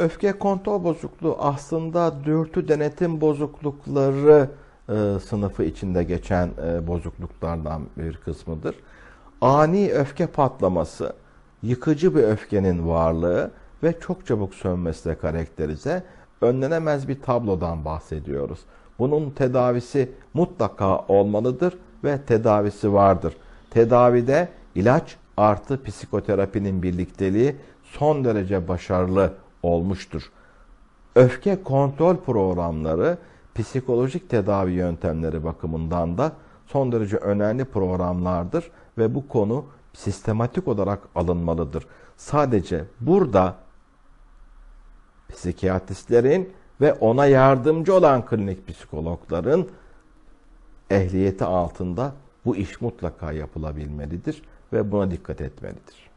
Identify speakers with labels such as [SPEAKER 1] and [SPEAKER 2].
[SPEAKER 1] Öfke kontrol bozukluğu aslında dürtü denetim bozuklukları e, sınıfı içinde geçen e, bozukluklardan bir kısmıdır. Ani öfke patlaması, yıkıcı bir öfkenin varlığı ve çok çabuk sönmesiyle karakterize önlenemez bir tablodan bahsediyoruz. Bunun tedavisi mutlaka olmalıdır ve tedavisi vardır. Tedavide ilaç artı psikoterapinin birlikteliği son derece başarılı olmuştur. Öfke kontrol programları psikolojik tedavi yöntemleri bakımından da son derece önemli programlardır ve bu konu sistematik olarak alınmalıdır. Sadece burada psikiyatristlerin ve ona yardımcı olan klinik psikologların ehliyeti altında bu iş mutlaka yapılabilmelidir ve buna dikkat etmelidir.